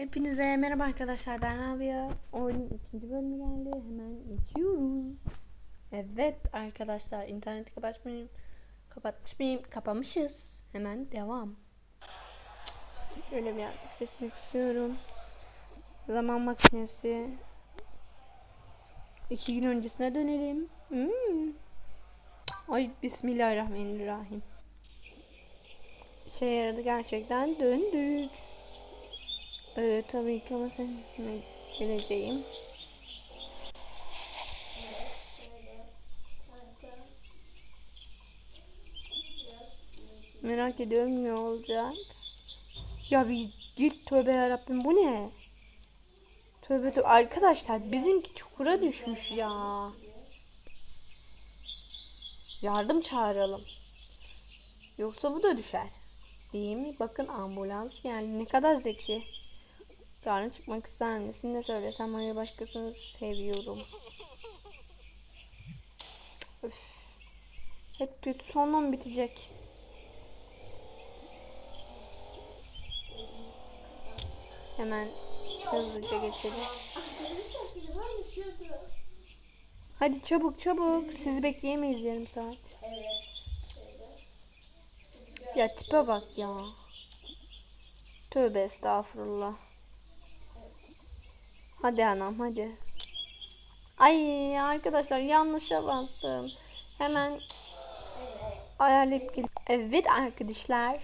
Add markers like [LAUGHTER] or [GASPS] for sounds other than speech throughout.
Hepinize merhaba arkadaşlar ben Rabia. Oyunun ikinci bölümü geldi. Hemen geçiyoruz. Evet arkadaşlar interneti kapatmayayım. Kapatmış mıyım? Kapamışız. Hemen devam. Şöyle birazcık sesini kısıyorum. Zaman makinesi. İki gün öncesine dönelim. Hmm. Ay bismillahirrahmanirrahim. İşe yaradı gerçekten. Döndük. Evet tabii ki ama sen geleceğim. Merak ediyorum ne olacak. Ya bir git tövbe yarabbim bu ne? Tövbe tövbe arkadaşlar bizimki çukura düşmüş ya. Yardım çağıralım. Yoksa bu da düşer. Değil mi? Bakın ambulans geldi. Ne kadar zeki. Yarın çıkmak ister misin? Ne söylesem hani başkasını seviyorum. Öf. Hep kötü sonla bitecek? Hemen hızlıca geçelim. Hadi çabuk çabuk. Sizi bekleyemeyiz yarım saat. Ya tipe bak ya. Tövbe estağfurullah. Hadi anam hadi. Ay arkadaşlar yanlışa bastım. Hemen ayarlayıp gel. Evet arkadaşlar.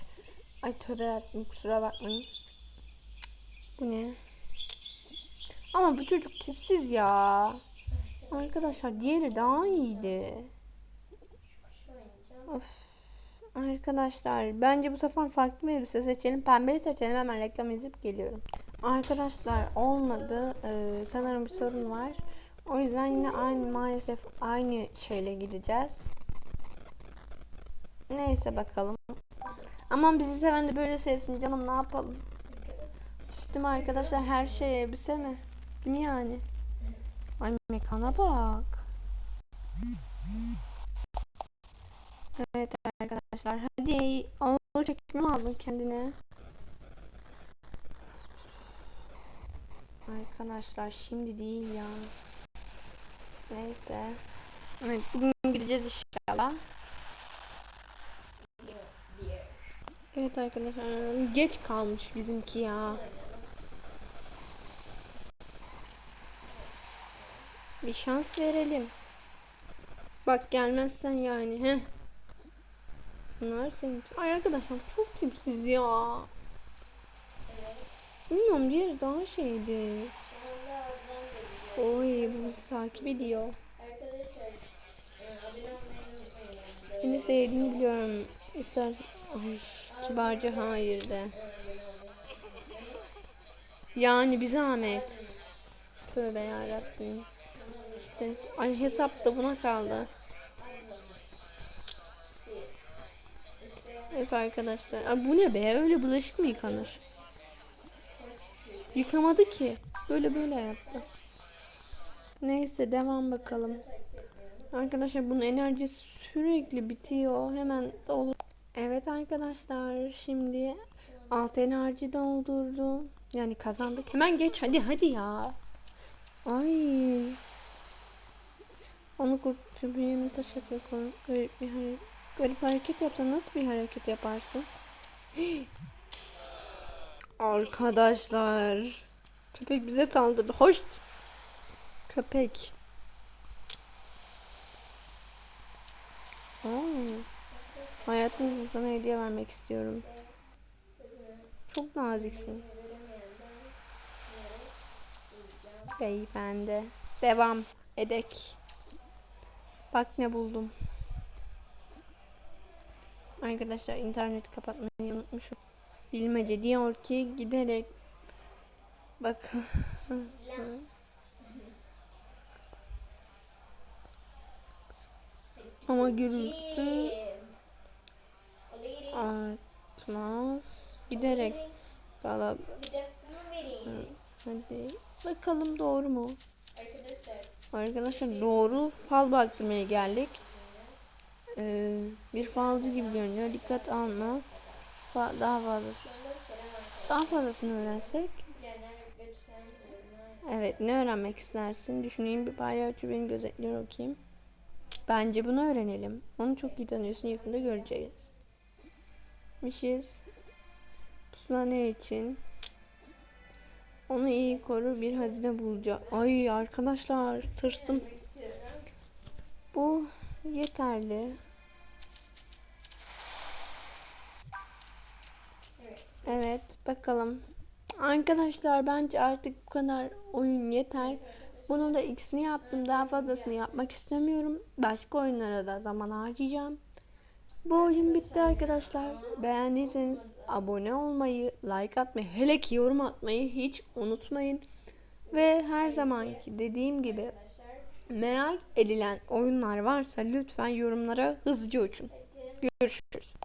Ay tövbe ettim kusura bakmayın. Bu ne? Ama bu çocuk tipsiz ya. Arkadaşlar diğeri daha iyiydi. Of. Arkadaşlar bence bu sefer farklı bir elbise seçelim. Pembeyi seçelim hemen reklam izleyip geliyorum. Arkadaşlar olmadı. Ee, sanırım bir sorun var. O yüzden yine aynı maalesef aynı şeyle gideceğiz. Neyse bakalım. Aman bizi seven de böyle sevsin canım ne yapalım. Değil mi arkadaşlar her şey elbise mi? Değil mi yani? Ay mekana bak. Evet arkadaşlar hadi ağır çekim aldın kendine. Arkadaşlar şimdi değil ya. Neyse. Evet bugün gideceğiz inşallah. Evet arkadaşlar geç kalmış bizimki ya. Bir şans verelim. Bak gelmezsen yani he. Bunlar senin. Ay arkadaşlar çok tipsiz ya. Bilmiyorum diğeri daha şeydi. Oy bu bizi takip ediyor. Beni sevdiğini biliyorum. İster Ay, kibarca hayır de. Yani bir zahmet. Tövbe yarabbim. İşte ay hesap da buna kaldı. Evet arkadaşlar. Ay bu ne be? Öyle bulaşık mı yıkanır? Yıkamadı ki. Böyle böyle yaptı. Neyse devam bakalım. Arkadaşlar bunun enerjisi sürekli bitiyor. Hemen dolur. Evet arkadaşlar şimdi alt enerji doldurdu. Yani kazandık. Hemen geç hadi hadi ya. Ay. Onu kurtup yanı taş atıyor. Garip bir hareket. Garip hareket yapsa nasıl bir hareket yaparsın? [GASPS] Arkadaşlar. Köpek bize saldırdı. Hoş. Köpek. Aa, hayatımda sana hediye vermek istiyorum. Çok naziksin. Beyefendi. Devam edek. Bak ne buldum. Arkadaşlar interneti kapatmayı unutmuşum. Bilmece diyor ki giderek bak. [LAUGHS] Ama gürültü artmaz. Giderek gala hadi. Bakalım doğru mu? Arkadaşlar doğru fal baktırmaya geldik. Ee, bir falcı gibi görünüyor. Dikkat alma daha fazlası daha fazlasını öğrensek Evet ne öğrenmek istersin? Düşüneyim bir palyaço beni gözetliyor okuyayım. Bence bunu öğrenelim. Onu çok iyi tanıyorsun yakında göreceğiz. Mişiz. Pusula ne için? Onu iyi koru bir hazine bulacağım. Ay arkadaşlar tırstım. Bu yeterli. Evet bakalım. Arkadaşlar bence artık bu kadar oyun yeter. Bunun da ikisini yaptım. Daha fazlasını yapmak istemiyorum. Başka oyunlara da zaman harcayacağım. Bu oyun bitti arkadaşlar. Beğendiyseniz abone olmayı, like atmayı, hele ki yorum atmayı hiç unutmayın. Ve her zamanki dediğim gibi merak edilen oyunlar varsa lütfen yorumlara hızlıca uçun. Görüşürüz.